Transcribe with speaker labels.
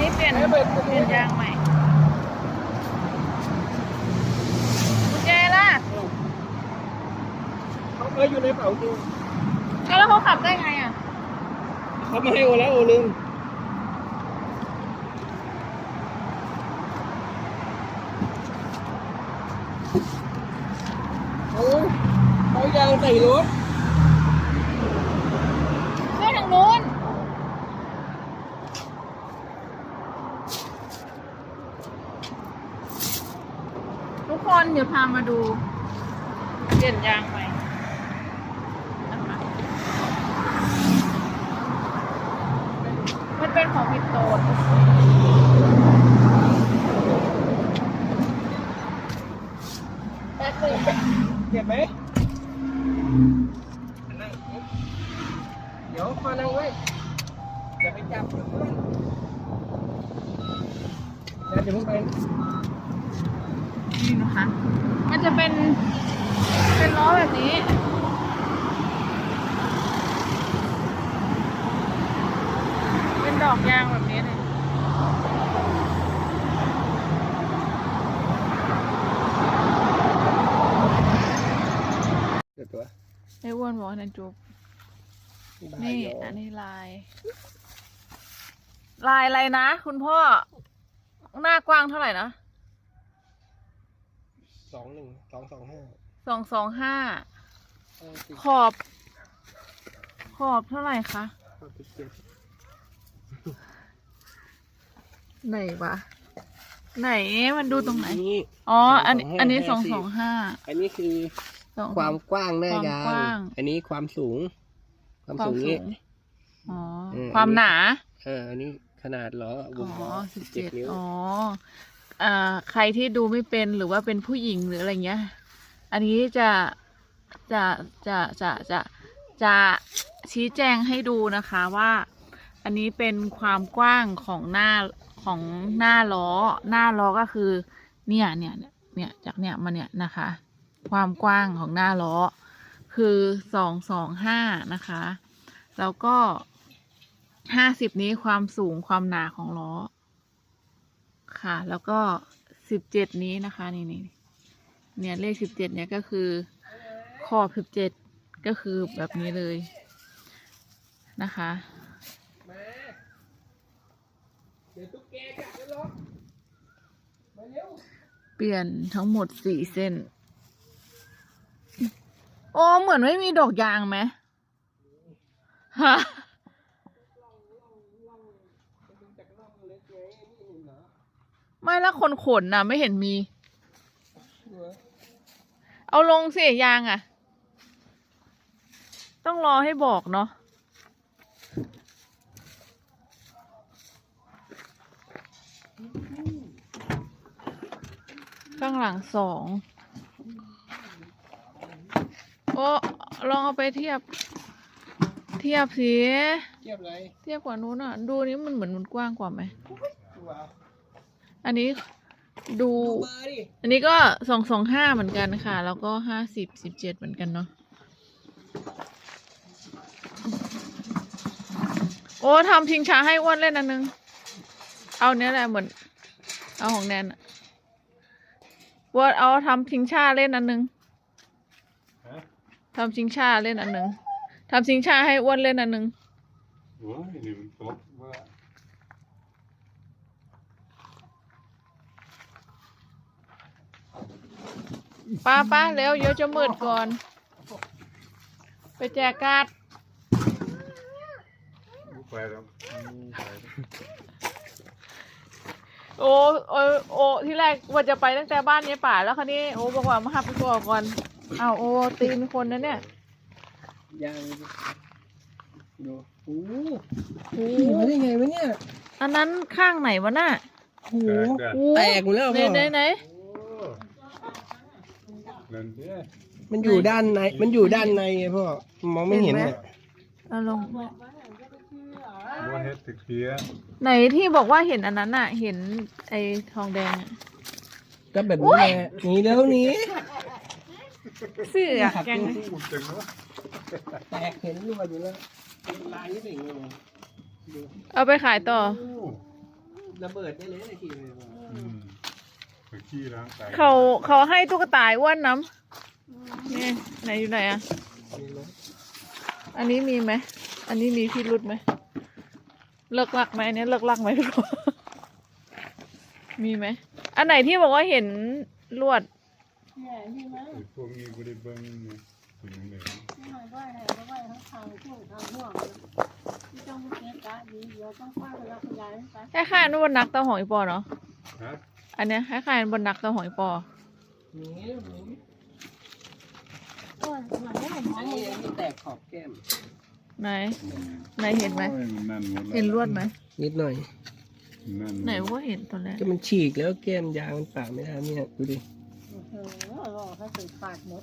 Speaker 1: นี้เปลี่ยน
Speaker 2: เอ้ยเปิด
Speaker 1: เปลี่ยนยางใหม่กุญแจล่ะ
Speaker 2: เขาเคยอยู่ในเป๋าจริง
Speaker 1: แล้วเขาขับได้ไงอะ
Speaker 2: เขาไม่ให้โอแล้วโอลืมเขาเขายางใส่รถ
Speaker 1: เข้าทางนู้น ทุ กคนเดี๋ยวพามาดูเปลี่ยนยางใหม่มันเป็นของพิโตนแป๊บนึง
Speaker 2: เก็บไหมนั่งเดี๋ยวมานั่งไว้อย่าไปจับเพื่อน เดี๋ยวเพิ่งไป
Speaker 1: นี่นะคะ มันจะเป็น เป็นล้อแบบนี้ เป็นดอกยางแบบนี้เลย
Speaker 2: เดี๋ยวตัว
Speaker 1: ไอ้อ้วนบอกว่านันจุบนี่ อันนี้ลาย ลายอะไรนะ คุณพ่อ หน้ากว้างเท่าไหร่นะ
Speaker 2: สองหนึ่งสองสองห้า
Speaker 1: สองสองห้า
Speaker 2: เออสิบ
Speaker 1: ขอบ ขอบเท่าไหร่คะ
Speaker 2: สิบเจ็ด
Speaker 1: ไหนวะไหนมันดูตรงไหน
Speaker 2: นี่
Speaker 1: อ๋อ อันนี้
Speaker 2: 225
Speaker 1: อันนี้สองสองห้า
Speaker 2: อันนี้คือ
Speaker 1: สอง
Speaker 2: ความกว้างหน้ายาง
Speaker 1: ความกว้าง
Speaker 2: อันนี้ความสูง ความ
Speaker 1: ความ
Speaker 2: สูง
Speaker 1: สู
Speaker 2: นี้
Speaker 1: งอ๋อ
Speaker 2: เออ
Speaker 1: ความหนา
Speaker 2: เออ อันนี้ ขนาดล้อ
Speaker 1: อ๋
Speaker 2: บุมล้อ
Speaker 1: อสิบ
Speaker 2: เจ็
Speaker 1: เจ็
Speaker 2: ด
Speaker 1: ด
Speaker 2: นิ้ว
Speaker 1: อ๋ออ่าใครที่ดูไม่เป็นหรือว่าเป็นผู้หญิงหรืออะไรเงี้ย อันนี้จะจะจะจะจะจะชี้แจงให้ดูนะคะว่า อันนี้เป็นความกว้างของหน้าของหน้าล้อ หน้าล้อก็คือ เนี่ยเนี่ยเนี่ยเนี่ยจากเนี่ยมาเนี่ยนะคะ ความกว้างของหน้าล้อ คือสองสองห้านะคะ แล้วก็ ห้าสิบนี้ความสูงความหนาของล้อ ค่ะ แล้วก็สิบเจ็ดนี้นะคะ นี่นี่เนี่ยเลขสิบเจ็ดเนี่ยก็คือขอบสิบเจ็ดก็คือแบบนี้เลยนะคะ
Speaker 2: เดี๋ยวตุ๊กแกกัดแล้วล้อมาเร็ว
Speaker 1: เปลี่ยนทั้งหมดสี่เส้น โอ้ เหมือนไม่มีดอกยางไหมฮะ
Speaker 2: ดูจากร่องเล็ก ไม่
Speaker 1: แล้วคนขนน่ะ ไม่เห็นมี
Speaker 2: เอา
Speaker 1: ลงสิยางอะ ต้องรอให้บอกเนาะข้างหลังสอง โอ้ ลองเอาไปเทียบ เทียบสิ
Speaker 2: ทียบอะไร
Speaker 1: เทียบกว่านู้นอะ ดูนี้มันเหมือนมันกว้างกว่าไหม
Speaker 2: ดูเอา
Speaker 1: อันนี้ดู
Speaker 2: ดูเบอร์ดิ
Speaker 1: อันนี้ก็สองสองห้าเหมือนกันค่ะ แล้วก็ห้าสิบสิบเจ็ดเหมือนกันเนาะ โอ้ทำชิงช้าให้อ้วนเล่นอันนึง เอาเนี้ยแหละเหมือน เอาของแนนอะอ้วนเอาทำชิงช้าเล่นอันนึงทำชิงช้าเล่นอันนึงทำชิงช้าให้อ้วนเล่นอันนึง
Speaker 3: โอ้ยนี่มันตดว่า
Speaker 1: ป้าป้าเร็วเดี๋ยวจะมืดก่อน ไปแจกการ์ด
Speaker 3: ไปแล้วไปแล้ว
Speaker 1: โอ้โอ้โอ้ที่แรกว่าจะไปตั้งแต่บ้านยายป่าแล้วคันนี้โอ้บอกว่ามาหับไปก่อนก่อนอ้าวโอ้ตีนคนนะเนี่ย
Speaker 2: ยาง ดูโอ้โห
Speaker 1: โอ้
Speaker 2: ขี่มาได้ไงวะเนี่ย
Speaker 1: อันนั้นข้างไหนวะน่ะ
Speaker 2: โอ้โห
Speaker 3: แกะ
Speaker 1: โอ้
Speaker 2: แตกหมดแล้ว
Speaker 1: ไหน
Speaker 2: พ่อ
Speaker 1: ไหนไหน
Speaker 3: โอ้นั่นเนี่ย
Speaker 2: มันอยู่ด้านในมันอยู่ด้านในไงพ่อมองไม่เห็นเนี่ย
Speaker 1: เอาลง
Speaker 3: ว่าเฮ็ดตะเคียน
Speaker 1: ไหนที่บอกว่าเห็นอันนั้นน่ะ เห็นไอ้ทองแดงอะ
Speaker 2: ก็แบบนี้แหละหนีแล้วหนี
Speaker 1: เสื้อแกง
Speaker 3: พูดจังเนาะ
Speaker 2: แตกเห็นรั่วอยู่แล้ว เป็นลายนี่เป็นไงเนี่ยดู
Speaker 1: เอาไปขายต่อ
Speaker 3: โอ้
Speaker 2: ระเบิดได้เลยนะขี่เลยว่ะ
Speaker 3: อืมไปขี้ล้างไต
Speaker 1: เขาเขาให้ตุ๊กตาอ้วนน้ำนี่ไหนอยู่ไหนอะ
Speaker 2: มีรถ
Speaker 1: อันนี้มีไหม อันนี้มีพิรุษไหม เลิกลักไหมอันนี้เลิกลักไหมทุกคนมีไหม อันไหนที่บอกว่าเห็นลวด
Speaker 4: เนี่ยที่มั้ง
Speaker 3: ไอ้พวกนี้บริเบิ้งเนี่ย เป็นยังไง
Speaker 4: ที่หอยไหวไหนก็ไหวทั้งทางช่วงทางห่วงที่ต้องเก็บกะดีเดี๋ยวต้องฟาเวลาขยายไป
Speaker 1: คล้ายๆนู่นบนนักเตาหอยปอเนาะ
Speaker 3: ฮะ
Speaker 1: อันเนี้ยคล้ายๆบนนักเตาหอยปอ
Speaker 4: ก็หลังนี้ผมมอ
Speaker 2: อั
Speaker 4: ง
Speaker 2: น
Speaker 4: เห็
Speaker 2: นี้
Speaker 4: น
Speaker 2: อันนี้แตกขอบแก้ม
Speaker 1: ไหนไหนเห็นไหม
Speaker 3: โอ้ยนนั่นมดแเห็
Speaker 1: นลวดไหม
Speaker 2: นิดหน่อย
Speaker 3: นั่น
Speaker 1: ไหนว่าเห็นตอนแรก
Speaker 2: ก็มันฉีกแล้วแก้มยางมันปากไม่ได้เนี่ยดูดิ
Speaker 4: โอ้โหหล่อถ้าใส่ปากหมด